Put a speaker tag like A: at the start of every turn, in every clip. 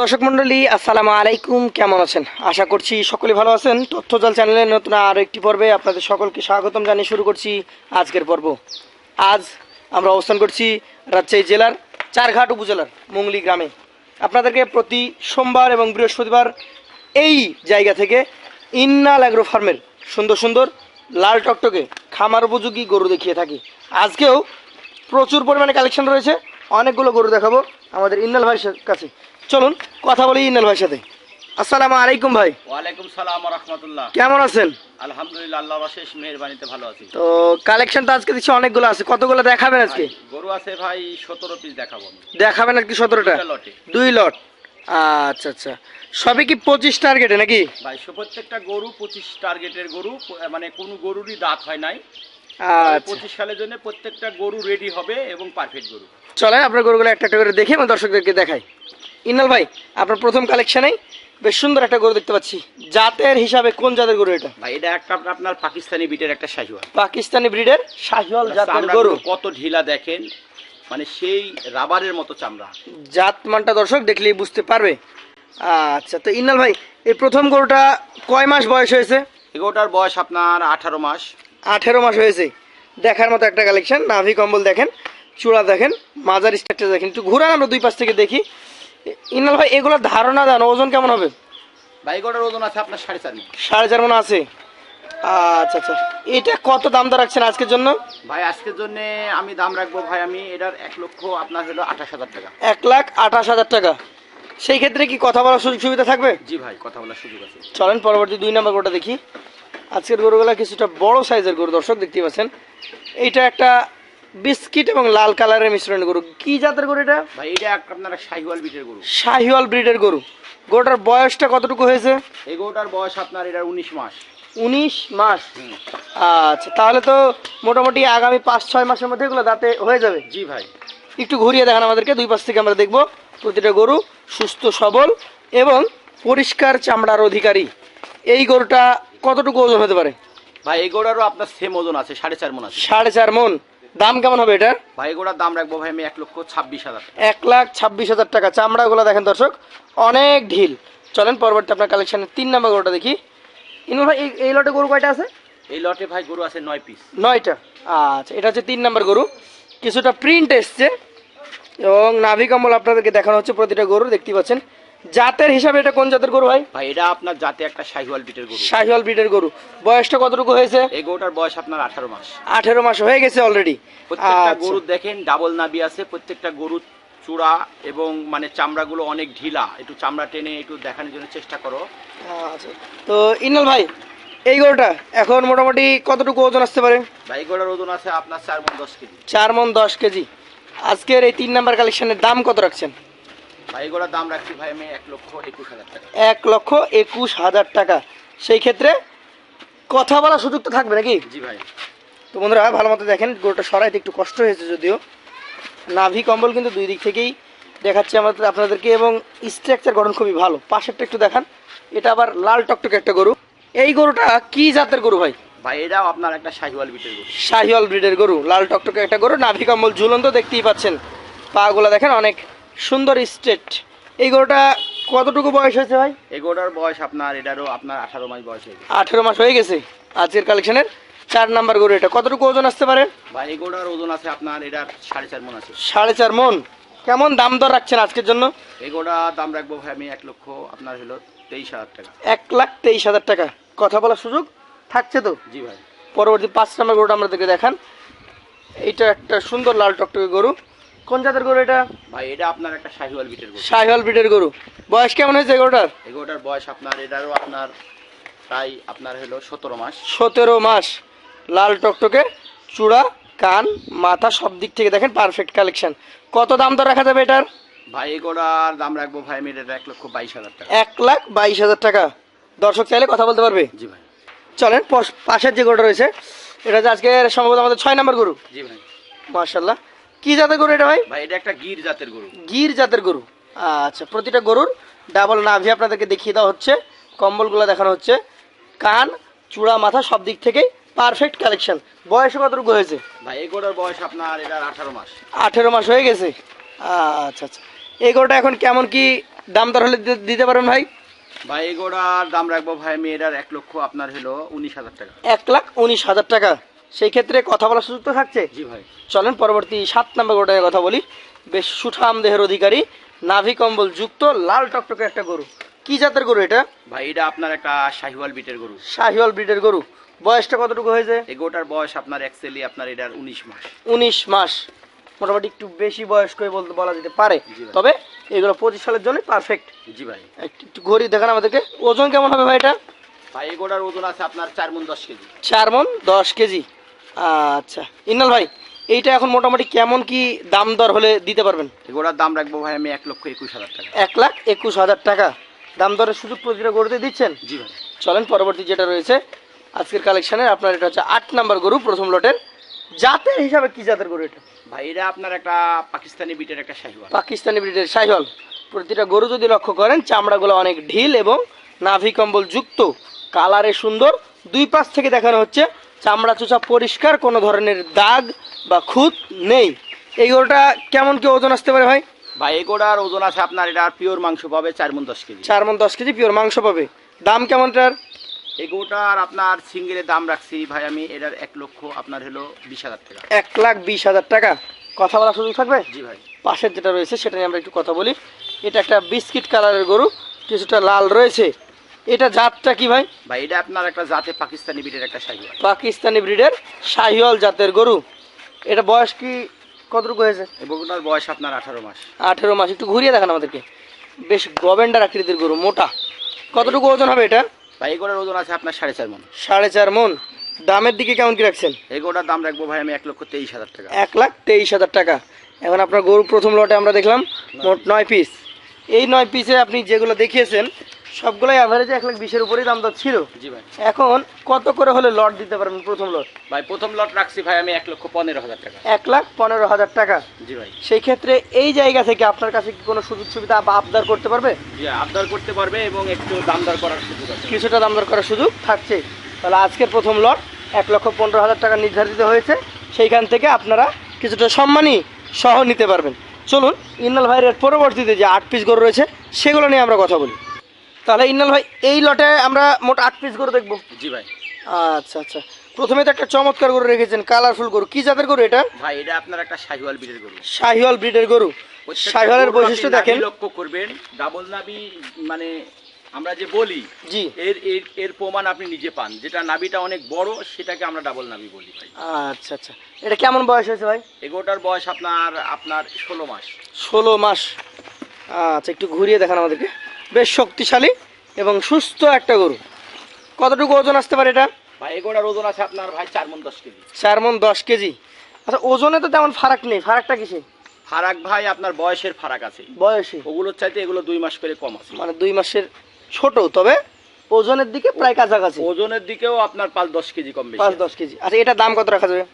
A: দর্শক মন্ডলী আসসালামু আলাইকুম। কেমন আছেন? আশা করছি সকলে ভালো আছেন। তথ্যজাল চ্যানেলের নতুন আরও একটি পর্বে আপনাদের সকলকে স্বাগতম জানিয়ে শুরু করছি আজকের পর্ব। আজ আমরা অবস্থান করছি রাজশাহী জেলার চারঘাট উপজেলার মুংলি গ্রামে। আপনাদেরকে প্রতি সোমবার এবং বৃহস্পতিবার এই জায়গা থেকে ইন্নাল অ্যাগ্রো ফার্মের সুন্দর সুন্দর লাল টকটকে খামার উপযোগী গরু দেখিয়ে থাকি। আজকেও প্রচুর পরিমাণে কালেকশন রয়েছে। অনেকগুলো গরু দেখাবো আমাদের ইন্নাল ভাইয়ের কাছে। চলুন কথা বলি ইন্নাল ভাইয়ের সাথে। আসসালামু আলাইকুম ভাই।
B: ওয়ালাইকুম সালাম রহমতুল্লাহ।
A: কেমন আছেন?
B: আলহামদুলিল্লাহ আল্লাহ অশেষ মেহরবানিতে ভালো আছি।
A: তো কালেকশন তো আজকে দেখছি অনেকগুলো আছে। কতগুলো দেখাবেন আজকে?
B: গরু আছে ভাই সতেরো পিস দেখাবো আমি।
A: দেখাবেন আজকে সতেরোটা?
B: দুইটা লটে
A: দুই লট আচ্ছা আচ্ছা। সবই কি পঁচিশ টার্গেটে নাকি?
B: ভাই প্রত্যেকটা গরু পঁচিশ টার্গেটের গরু মানে কোনো গরুরই দাঁত হয় নাই।
A: আচ্ছা।
B: পঁচিশ সালের জন্য প্রত্যেকটা গরু রেডি হবে এবং পারফেক্ট গরু।
A: চলেন আপনার গরুগুলো একটা একটা করে দেখে এবং দর্শকদেরকে দেখাই। ইন্নাল ভাই আপনার প্রথম কালেকশনেই বেশ সুন্দর একটা গরু দেখতে পাচ্ছি। জাতের হিসাবে কোন জাতের গরু এটা?
B: ভাই এটা একটা আপনার পাকিস্তানি বিটের একটা শাহিওয়াল।
A: পাকিস্তানি ব্রিডের শাহিওয়াল জাতের গরু।
B: কত ঢিলা দেখেন মানে সেই রাবারের মতো চামড়া।
A: জাত মানটা দর্শক দেখলেই বুঝতে পারবে। আচ্ছা তো ইন্নাল ভাই এই প্রথম গরুটা কয় মাস বয়স হয়েছে?
B: গরুটার বয়স আপনার আঠারো মাস।
A: আঠেরো মাস হয়েছে। দেখার মতো একটা কালেকশন নাভি কম্বল দেখেন চূড়া দেখেন মাজার স্ট্রাকচার দেখেন একটু ঘুরান আমরা দুই পাশ থেকে দেখি। ইন্নাল ভাই এগুলোর ধারণা দেন ওজন কেমন হবে?
B: ভাই এগোটার ওজন আছে আপনার সাড়ে চার।
A: সাড়ে চার মনে আছে। আচ্ছা আচ্ছা। এটা কত দাম দর রাখছেন আজকের জন্য?
B: ভাই আজকের জন্য আমি দাম রাখব ভাই আমি এটার এক লক্ষ আপনার হলো আঠাশ হাজার টাকা।
A: এক লাখ আঠাশ হাজার টাকা। সেই ক্ষেত্রে কি কথা বলার সুযোগ সুবিধা থাকবে?
B: জি ভাই কথা বলার সুযোগ আছে।
A: চলেন পরবর্তী দুই নম্বর গরুটা দেখি। আজকের গরুগুলা কিছুটা বড় সাইজের গরু দর্শক দেখতেই পাচ্ছেন। এইটা একটা বিস্কিট এবং লাল কালারের মিশ্রণের গরু। কি জাতের গরু এটা?
B: ভাই এটা এক আপনার শাহিওয়াল বিটের গরু।
A: শাহিওয়াল ব্রিডের গরু। গরুটার বয়সটা কতটুকু হয়েছে?
B: এই গরুটার বয়স আপনার এটা উনিশ মাস।
A: উনিশ মাস? আচ্ছা তাহলে তো মোটামুটি আগামী পাঁচ ছয় মাসের মধ্যে এগুলো দাঁতে হয়ে যাবে।
B: জি ভাই।
A: একটু ঘুরিয়ে দেখান আমাদেরকে দুই পাশ থেকে আমরা দেখব। প্রতিটা গরু সুস্থ সবল এবং পরিষ্কার চামড়ার অধিকারী। এই গরুটা কতটুকু ওজন হতে পারে?
B: ভাই এই গরুটারও আপনার সেম ওজন আছে সাড়ে চার মন আছে।
A: সাড়ে চার মন। দাম কেমন হবে এটা?
B: ভাই গরুটার দাম রাখব ভাই আমি এক লক্ষ ছাব্বিশ হাজার
A: এক লাখ ছাব্বিশ হাজার টাকা। চামড়াগুলো দেখেন দর্শক অনেক ঢিল। চলেন পরবর্তী আপনার কালেকশনের তিন নম্বর গরুটা দেখি। ইনু ভাই এই- এই লটে গরু কয়টা আছে?
B: এই লটে ভাই গরু আছে নয় পিস
A: নয়টা। আচ্ছা এটা হচ্ছে তিন নম্বর গরু। কিছুটা প্রিন্ট এসছে এবং নাভি কম্বল আপনাদেরকে দেখানো হচ্ছে প্রতিটা গরু দেখতে পাচ্ছেন। জাতের হিসাবে এটা কোন জাতের গরু ভাই?
B: ভাই এটা আপনার জাতে একটা শাহিওয়াল বিটের গরু।
A: শাহিওয়াল ব্রিডের গরু। বয়সটা কতটুকু হয়েছে?
B: এই গরুটার বয়স আপনার আঠারো মাস।
A: আঠেরো মাস হয়ে গেছে অলরেডি
B: প্রত্যেকটা গরু দেখেন ডাবল নাবি আছে প্রত্যেকটা গরু চূড়া এবং মানে চামড়াগুলো অনেক ঢিলা। একটু চামড়া টেনে একটু দেখানোর জন্য চেষ্টা করো।
A: আচ্ছা। তো ইনাল ভাই এই গরুটা এখন মোটামুটি কতটুকু ওজন আসতে পারে?
B: ভাই এই গরুটার ওজন আছে আপনার চার মন দশ কেজি।
A: চার মন দশ কেজি। আজকের এই তিন নাম্বার কালেকশনের দাম কত রাখছেন?
B: ভাই এই দাম রাখছি ভাই আমি এক লক্ষ একুশ হাজার টাকা।
A: এক লক্ষ একুশ হাজার টাকা। সেই ক্ষেত্রে কথা বলার সুযোগ তো থাকবে নাকি?
B: জি ভাই।
A: তো বন্ধুরা ভালো মতো দেখেন গরুটা সরাইতে একটু কষ্ট হয়েছে যদিও। নাভি কম্বল কিন্তু দুই দিক থেকেই দেখাচ্ছে আমাদের আপনাদেরকে এবং স্ট্রাকচার গঠন খুবই ভালো। পাশেরটা একটু দেখান। এটা আবার লাল টকটকে একটা গরু। এই গরুটা কি জাতের গরু ভাই?
B: ভাই এটাও আপনার একটা শাহিওয়াল বিটের গরু।
A: শাহিওয়াল ব্রিডের গরু। লাল টকটকে একটা গরু। নাভি কম্বল ঝুলন্ত দেখতেই পাচ্ছেন। পাগুলো দেখেন অনেক সুন্দর স্ট্রেট এই গরুটা কতটুকু বয়স হয়েছে ভাই?
B: এই গরুটার বয়স আপনার এটারও আপনার আঠারো মাস বয়স হয়ে গেছে।
A: আঠেরো মাস হয়ে গেছে। আজকের কালেকশনের চার নাম্বার গরু এটা। কতটুকু ওজন আসতে পারে?
B: ভাই এই গরুটার ওজন আছে আপনার এটার সাড়ে চার মন আছে।
A: সাড়ে চার মন। কেমন দাম দর রাখছেন আজকের জন্য?
B: এই গরুটার দাম রাখব ভাই আমি এক লক্ষ আপনার হলো তেইশ হাজার টাকা।
A: এক লাখ তেইশ হাজার টাকা। কথা বলার সুযোগ থাকছে তো?
B: জি ভাই।
A: পরবর্তী পাঁচ নাম্বার গরুটা আমাদেরকে দেখান। এইটা একটা সুন্দর লাল টকটকে গরু। কোন জাতের গরু এটা?
B: ভাই এটা আপনার একটা শাহিওয়াল বিটের গরু।
A: শাহিওয়াল ব্রিডের গরু। বয়স কেমন হয়েছে গরুটার?
B: এই গরুটার বয়স আপনার এটারও আপনার প্রায় আপনার হলো সতেরো মাস।
A: সতেরো মাস। লাল টকটকে চূড়া কান মাথা সব দিক থেকে দেখেন পারফেক্ট কালেকশন কত দাম দর রাখা যাবে এটার?
B: ভাই এই গরুটার দাম রাখব ভাই আমি এটা এক লক্ষ বাইশ হাজার টাকা।
A: এক লাখ বাইশ হাজার টাকা। দর্শক চাইলে কথা বলতে পারবে?
B: জি ভাই।
A: চলেন পাশের যে গরুটা রয়েছে এটা যে আজকে সম্ভবত আমাদের ছয় নম্বর গরু।
B: জি ভাই।
A: মার্শাল্লাহ কি জাতের গরু এটা ভাই?
B: ভাই এটা একটা গির জাতের গরু।
A: গির জাতের গরু। আচ্ছা প্রতিটা গরুর ডাবল নাভি আপনাদেরকে দেখিয়ে দেওয়া হচ্ছে কম্বলগুলো দেখানো হচ্ছে। কান চূড়া মাথা সব দিক থেকেই পারফেক্ট কালেকশন বয়স কতটুকু হয়েছে?
B: ভাই এই গরুটার বয়স আপনার এটার আঠারো মাস।
A: আঠেরো মাস হয়ে গেছে? আচ্ছা আচ্ছা। এই গরুটা এখন কেমন কি দাম দর হলে দিতে- পারেন ভাই?
B: ভাই এগোটার দাম রাখব ভাই আমি এটার এক লক্ষ আপনার হলো উনিশ হাজার টাকা।
A: এক লাখ উনিশ হাজার টাকা। সেই ক্ষেত্রে কথা বলার সুযোগ তো থাকছে।
B: জি ভাই।
A: চলেন পরবর্তী সাত নম্বর গরুটা কথা বলি। বেশ সুঠাম দেহের অধিকারী নাভি কম্বল যুক্ত লাল টকটকে একটা গরু। কি জাতের গরু এটা?
B: ভাই এটা আপনার একটা শাহিওয়াল বিটের গরু।
A: শাহিওয়াল ব্রিডের গরু। বয়সটা কতটুকু হয়েছে?
B: এগোটার বয়স আপনার অ্যাকচুয়ালি আপনার এটার উনিশ মাস।
A: উনিশ মাস। মোটামুটি একটু বেশি বয়স্ক বলতে বলা যেতে পারে। তবে এগুলো পঁচিশ সালের জন্য পারফেক্ট
B: জি ভাই।
A: একটু একটু ঘড়ি দেখান আমাদেরকে। ওজন কেমন হবে ভাই এটা?
B: ভাই এগোটার ওজন আছে আপনার চার মন দশ কেজি।
A: চার মন দশ কেজি। আচ্ছা। ইন্নাল ভাই এইটা এখন মোটামুটি কেমন কি দাম দর হলে দিতে পারবেন?
B: এগোটার দাম রাখব ভাই আমি এক লক্ষ একুশ হাজার টাকা।
A: এক লাখ একুশ হাজার টাকা। দাম দরের সুযোগ প্রতিটা গরুতে দিচ্ছেন?
B: জি ভাই।
A: চলেন পরবর্তী যেটা রয়েছে আজকের কালেকশনের আপনার এটা হচ্ছে আট নাম্বার গরু প্রথম লটের জাতের হিসাবে কি জাতের গরু এটা?
B: ভাই এটা আপনার একটা পাকিস্তানি বিটের একটা শাহিওয়াল।
A: পাকিস্তানি ব্রিডের সাইহল প্রতিটা গরু যদি লক্ষ্য করেন চামড়াগুলো অনেক ঢিল এবং নাভি কম্বল যুক্ত কালারে সুন্দর। দুই পাশ থেকে দেখানো হচ্ছে চামড়া চোচা পরিষ্কার কোনো ধরনের দাগ বা খুঁত নেই। এই গরুটা কেমন কি ওজন আসতে পারে ভাই?
B: ভাই এই এগোটার ওজন আছে আপনার এটা পিওর মাংস পাবে চার মন দশ কেজি।
A: চার মন দশ কেজি পিওর মাংস পাবে। দাম কেমনটার?
B: এগোটার আপনার সিঙ্গেলের দাম রাখছি ভাই আমি এটার এক লক্ষ আপনার হলো বিশ হাজার টাকা।
A: এক লাখ বিশ হাজার টাকা। কথা বলার সুযোগ থাকবে?
B: জি ভাই।
A: পাশের যেটা রয়েছে সেটা নিয়ে আমরা একটু কথা বলি। এটা একটা বিস্কিট কালারের গরু কিছুটা লাল রয়েছে। এটা জাতটা কি ভাই?
B: ভাই এটা আপনার একটা জাতে পাকিস্তানি ব্রিডের একটা শাহিওয়াল
A: পাকিস্তানি ব্রিডের শাহিওয়াল জাতের গরু। এটা বয়স কি কতটুকু হয়েছে?
B: এগোটার বয়স আপনার আঠারো মাস।
A: আঠেরো মাস একটু ঘুরিয়ে দেখান আমাদেরকে। বেশ গভেন্ডার আকৃতির গরু মোটা। কতটুকু ওজন হবে এটা?
B: ভাই এগোটার ওজন আছে আপনার সাড়ে চার মন।
A: সাড়ে চার মন। দামের দিকে কেমন কি রাখছেন?
B: এগোটার দাম রাখব ভাই আমি এক লক্ষ তেইশ হাজার টাকা।
A: এক লাখ তেইশ হাজার টাকা। এখন আপনার গরু প্রথম লটে আমরা দেখলাম মোট নয় পিস এই নয় পিসে আপনি যেগুলো দেখিয়েছেন সবগুলোই অ্যাভারেজে এক লাখ বিশের উপরেই দাম দর ছিল
B: জি ভাই।
A: এখন কত করে হলে লট দিতে পারবেন প্রথম লট
B: ভাই প্রথম লট রাখছি ভাই আমি এক লক্ষ পনেরো হাজার টাকা।
A: এক লাখ পনেরো হাজার টাকা।
B: জি ভাই।
A: সেই ক্ষেত্রে এই জায়গা থেকে আপনার কাছে কি কোনো সুযোগ সুবিধা বা আবদার করতে পারবে?
B: জি আবদার করতে পারবে এবং একটু দাম দর করার সুযোগ আছে।
A: কিছুটা দাম দর করার সুযোগ থাকছে। তাহলে আজকের প্রথম লট এক লক্ষ পনেরো হাজার টাকা নির্ধারিত হয়েছে। সেইখান থেকে আপনারা কিছুটা সম্মানই সহ নিতে পারবেন। চলুন ইন্নাল ভাইয়ের পরবর্তীতে যে আট পিস গরু রয়েছে সেগুলো নিয়ে আমরা কথা বলি। তাহলে ইন্নাল ভাই এই লটে আমরা মোট আট পিস গরু দেখব।
B: জি ভাই।
A: আচ্ছা আচ্ছা। প্রথমে তো একটা চমৎকার গরু রেখেছেন কালারফুল গরু। কি জাতের গরু এটা?
B: ভাই এটা আপনার একটা শাহিওয়াল বিটের গরু।
A: শাহিওয়াল ব্রিডের গরু। শাহিওয়ালের বৈশিষ্ট্য দেখেন।
B: লক্ষ্য করবেন ডাবল নাবি মানে আমরা যে বলি
A: জি।
B: এর এর এর প্রমাণ আপনি নিজে পান। যেটা নাবিটা অনেক বড় সেটাকে আমরা ডাবল নাবি বলি ভাই।
A: আচ্ছা আচ্ছা। এটা কেমন বয়স হয়েছে ভাই?
B: এগোটার বয়স আপনার আপনার ষোলো মাস।
A: ষোলো মাস। আচ্ছা একটু ঘুরিয়ে দেখান আমাদেরকে। বেশ শক্তিশালী এবং সুস্থ একটা গরু। কতটুকু ওজন আসতে পারে এটা?
B: ভাই ওজন আছে আপনার ভাই চার মন দশ কেজি।
A: চার মন দশ কেজি। আচ্ছা ওজনে তো তেমন ফারাক নেই। ফারাকটা কিসে?
B: ফারাক ভাই আপনার বয়সের ফারাক আছে।
A: বয়সে?
B: ওগুলোর চাইতে এগুলো দুই মাস করে কম আছে।
A: মানে দুই মাসের ছোট তবে ওজনের দিকে প্রায় কাছাকাছি।
B: ওজনের দিকেও আপনার পাঁচ দশ কেজি কম
A: পাঁচ দশ কেজি। আচ্ছা এটার দাম কত রাখা যাবে?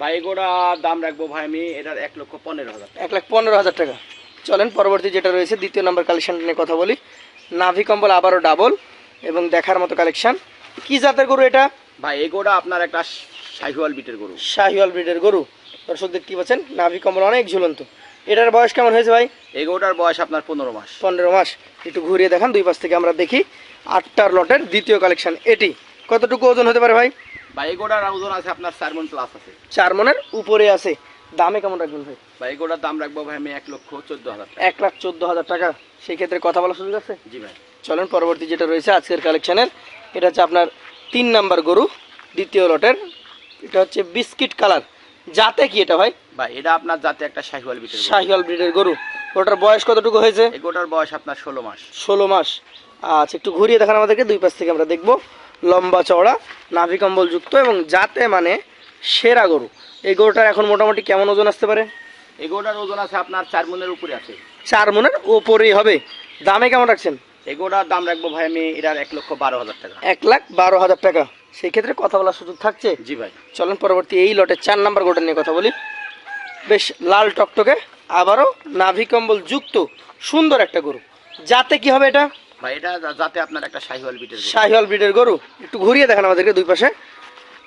B: ভাই এগোটা দাম রাখব ভাই আমি এটার এক লক্ষ পনেরো হাজার
A: এক লাখ পনেরো হাজার টাকা। চলেন পরবর্তী যেটা রয়েছে দ্বিতীয় নম্বর কালেকশন নিয়ে কথা বলি। নাভি কম্বল আবারও ডাবল এবং দেখার মতো কালেকশন কি জাতের গরু এটা?
B: ভাই এগোটা আপনার একটা শাহিওয়াল বিটের গরু।
A: শাহিওয়াল ব্রিডের গরু। দর্শক দেখতে পাচ্ছেন নাভি কম্বল অনেক ঝুলন্ত। এটার বয়স কেমন হয়েছে ভাই?
B: এগোটার বয়স আপনার পনেরো মাস।
A: পনেরো মাস। একটু ঘুরিয়ে দেখান দুই পাশ থেকে আমরা দেখি। আটটার লটের দ্বিতীয় কালেকশন এটি কতটুকু ওজন হতে পারে ভাই?
B: ভাই এগোটার ওজন আছে আপনার চার মন প্লাস আছে।
A: চার মনের উপরে আছে। দামে কেমন রাখবেন ভাই?
B: ভাই এগোটার দাম রাখব ভাই আমি এক লক্ষ চোদ্দ হাজার
A: এক লাখ চোদ্দ হাজার টাকা। সেই ক্ষেত্রে কথা বলার সুযোগ আছে?
B: জি ভাই।
A: চলেন পরবর্তী যেটা রয়েছে আজকের কালেকশনের এটা হচ্ছে আপনার তিন নাম্বার গরু দ্বিতীয় লটের। এটা হচ্ছে বিস্কিট কালার। যাতে কি এটা ভাই?
B: ভাই এটা আপনার যাতে একটা শাহিওয়াল বিটের গরু।
A: শাহিওয়াল ব্রিডের গরু। ওটার বয়স কতটুকু হয়েছে?
B: গোটার বয়স আপনার ষোলো মাস।
A: ষোলো মাস। আচ্ছা একটু ঘুরিয়ে দেখান আমাদেরকে দুই পাশ থেকে আমরা দেখব। লম্বা চওড়া নাভি কম্বল যুক্ত এবং যাতে মানে সেরা গরু। এই গরুটার এখন মোটামুটি কেমন ওজন আসতে পারে?
B: এগোটার ওজন আছে আপনার চার মনের উপরে আছে।
A: চার মনের ওপরেই হবে? দামে কেমন রাখছেন?
B: এগোটার দাম রাখব ভাই আমি এটার এক লক্ষ বারো হাজার টাকা।
A: এক লাখ বারো হাজার টাকা। সেই ক্ষেত্রে কথা বলার সুযোগ থাকছে?
B: জি ভাই।
A: চলেন পরবর্তী এই লটের চার নাম্বার গোটা নিয়ে কথা বলি। বেশ লাল টকটকে আবারও নাভি কম্বল যুক্ত সুন্দর একটা গরু। যাতে কি হবে এটা?
B: ভাই এটা যাতে আপনার একটা শাহিওয়াল বিটের গরু।
A: শাহিওয়াল ব্রিডের গরু। একটু ঘুরিয়ে দেখান আমাদেরকে দুই পাশে।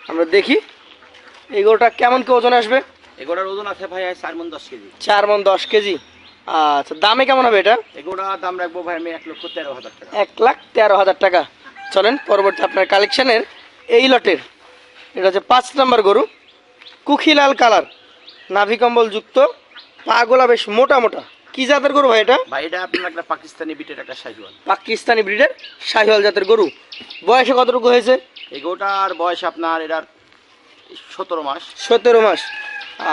A: আমরা দেখি। এই গরুটা কেমন কি ওজন আসবে?
B: এগোটার ওজন আছে ভাই চার মন দশ কেজি।
A: চার মন দশ কেজি। আচ্ছা দামে কেমন হবে এটা?
B: এগুলোটা দাম রাখব ভাই আমি এক লক্ষ তেরো হাজার টাকা।
A: এক লাখ তেরো হাজার টাকা। চলেন পরবর্তী আপনার কালেকশনের এই লটের। এটা হচ্ছে পাঁচ নম্বর গরু। কুখিলাল কালার নাভি কম্বল যুক্ত পাগোলা বেশ মোটা মোটা। কি জাতের গরু ভাই এটা?
B: ভাই এটা আপনার একটা পাকিস্তানি বিটের একটা সাইজওয়াল
A: পাকিস্তানি ব্রিডের শাহিওয়াল জাতের গরু। বয়সে কতটুকু হয়েছে?
B: এগোটার বয়স আপনার এটার সতেরো মাস।
A: সতেরো মাস।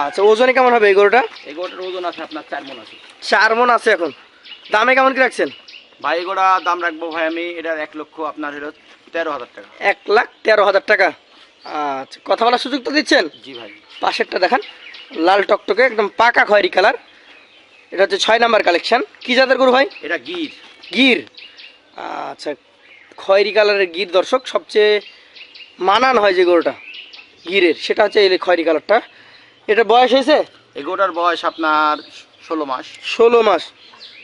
A: আচ্ছা ওজনে কেমন হবে এই গরুটা?
B: এই এগোটার ওজন আছে আপনার চার মন আছে।
A: চার মন আছে এখন। দামে কেমন কি রাখছেন?
B: ভাই এগোটা দাম রাখব ভাই আমি এটার এক লক্ষ আপনার হলো তেরো হাজার টাকা।
A: এক লাখ তেরো হাজার টাকা। আচ্ছা কথা বলার সুযোগ তো দিচ্ছেন?
B: জি ভাই।
A: পাশেরটা দেখান। লাল টকটকে একদম পাকা খয়েরি কালার। এটা হচ্ছে ছয় নাম্বার কালেকশন। কি জাতের গরু ভাই?
B: এটা গির।
A: গির। আচ্ছা খয়েরি কালারের গির দর্শক সবচেয়ে মানান হয় যে গরুটা। গিরের সেটা হচ্ছে এই খয়রি কালারটা। এটা বয়স হয়েছে?
B: এগোটার বয়স আপনার ষোলো মাস।
A: ষোলো মাস।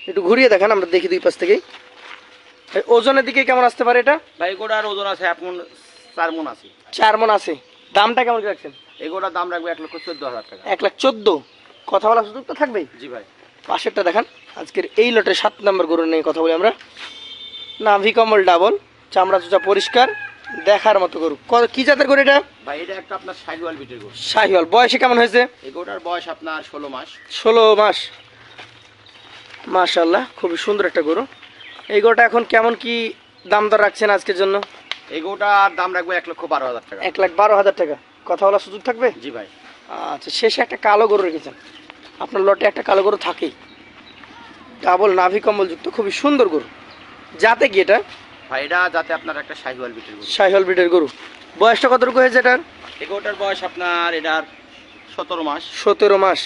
A: একটু ঘুরিয়ে দেখান আমরা দেখি দুই পাশ থেকেই। এই ওজনের দিকে কেমন আসতে পারে এটা?
B: ভাই এগোটার ওজন আছে এখন চার মন আছে।
A: চার মন আছে। দামটা কেমন রাখছেন?
B: এগোটার দাম রাখবে এক লক্ষ চোদ্দ হাজার টাকা।
A: এক লাখ চোদ্দ। কথা বলার সুযোগ তো থাকবেই।
B: জি ভাই।
A: পাশেরটা দেখান। আজকের এই লটের সাত নম্বর গরু নিয়ে কথা বলি আমরা। নাভি কমল ডাবল চামড়া চুচা পরিষ্কার। দেখার মতো গরু। ক- জাতের গরু এটা?
B: ভাই এটা একটা আপনার সাইজওয়াল বিটের গরু।
A: শাহিওয়াল। বয়সে কেমন হয়েছে?
B: এগোটার বয়স আপনার ষোলো মাস।
A: ষোলো মাস। মাশাল্লাহ খুবই সুন্দর একটা গরু। এই গরুটা এখন কেমন কি দাম দর রাখছেন আজকের জন্য?
B: এগোটার দাম রাখব এক লক্ষ বারো হাজার টাকা।
A: এক লাখ বারো হাজার টাকা। কথা বলার সুযোগ থাকবে?
B: জি ভাই।
A: আচ্ছা শেষে একটা কালো গরু রেখেছেন। আপনার লটে একটা কালো গরু থাকেই। ডাবল নাভি কম্বল যুক্ত খুবই সুন্দর গরু। যাতে কি এটা?
B: ভাই এটা যাতে আপনার একটা সাইজওয়াল বিটের গরু।
A: শাহিওয়াল ব্রিডের গরু। বয়সটা কতটুকু হয়েছে এটার?
B: এগোটার বয়স আপনার এটার সতেরো মাস।
A: সতেরো মাস।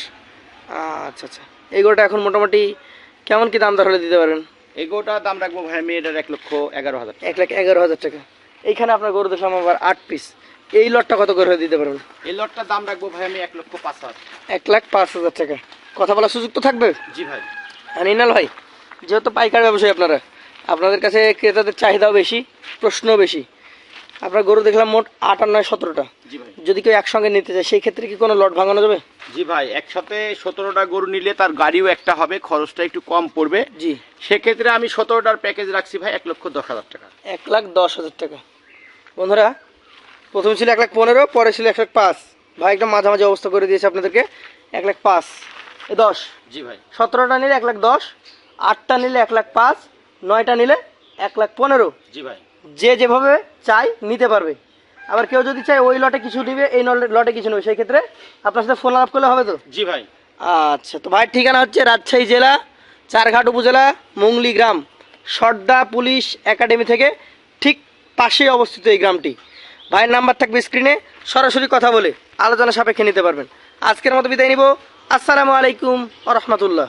A: আচ্ছা আচ্ছা। এই গরুটা এখন মোটামুটি কেমন কি দাম দর হলে দিতে পারেন?
B: এগোটার দাম রাখব ভাই আমি এটার এক লক্ষ এগারো হাজার
A: এক লাখ এগারো হাজার টাকা। এইখানে আপনার গরু দেখলাম আবার আট পিস। এই লটটা কত করে দিতে পারবেন?
B: এই লটটার দাম রাখব ভাই আমি এক লক্ষ পাঁচ হাজার।
A: এক লাখ পাঁচ হাজার টাকা। কথা বলার সুযোগ তো থাকবে?
B: জি ভাই।
A: আর ইনাল ভাই যেহেতু পাইকার ব্যবসায়ী আপনারা আপনাদের কাছে ক্রেতাদের চাহিদাও বেশি প্রশ্নও বেশি। আপনার গরু দেখলাম মোট আট আর নয় সতেরোটা।
B: জি ভাই।
A: যদি কেউ একসঙ্গে নিতে চায় সেই ক্ষেত্রে কি কোনো লট ভাঙানো যাবে?
B: জি ভাই একসাথে সতেরোটা গরু নিলে তার গাড়িও একটা হবে খরচটা একটু কম পড়বে।
A: জি।
B: সেক্ষেত্রে আমি সতেরোটার প্যাকেজ রাখছি ভাই এক লক্ষ দশ হাজার টাকা।
A: এক লাখ দশ হাজার টাকা। বন্ধুরা প্রথম ছিল এক লাখ পনেরো পরে ছিল এক লাখ পাঁচ। ভাই একদম মাঝামাঝি অবস্থা করে দিয়েছে আপনাদেরকে। এক লাখ পাঁচ দশ।
B: জি ভাই।
A: সতেরোটা নিলে এক লাখ দশ আটটা নিলে এক লাখ পাঁচ নয়টা নিলে এক লাখ পনেরো।
B: জি ভাই।
A: যে যেভাবে চাই নিতে পারবে। আবার কেউ যদি চায় ওই লটে কিছু নিবে এই লটে কিছু নেবে সেই ক্ষেত্রে আপনার সাথে ফোন আলাপ করলে হবে তো?
B: জি ভাই।
A: আচ্ছা তো ভাইয়ের ঠিকানা হচ্ছে রাজশাহী জেলা চারঘাট উপজেলা মুংলি গ্রাম। সর্দা পুলিশ একাডেমি থেকে ঠিক পাশেই অবস্থিত এই গ্রামটি। ভাইয়ের নাম্বার থাকবে স্ক্রিনে সরাসরি কথা বলে আলোচনা সাপেক্ষে নিতে পারবেন। আজকের মতো বিদায় নিব। আসসালামু আলাইকুম আ রহমতুল্লাহ।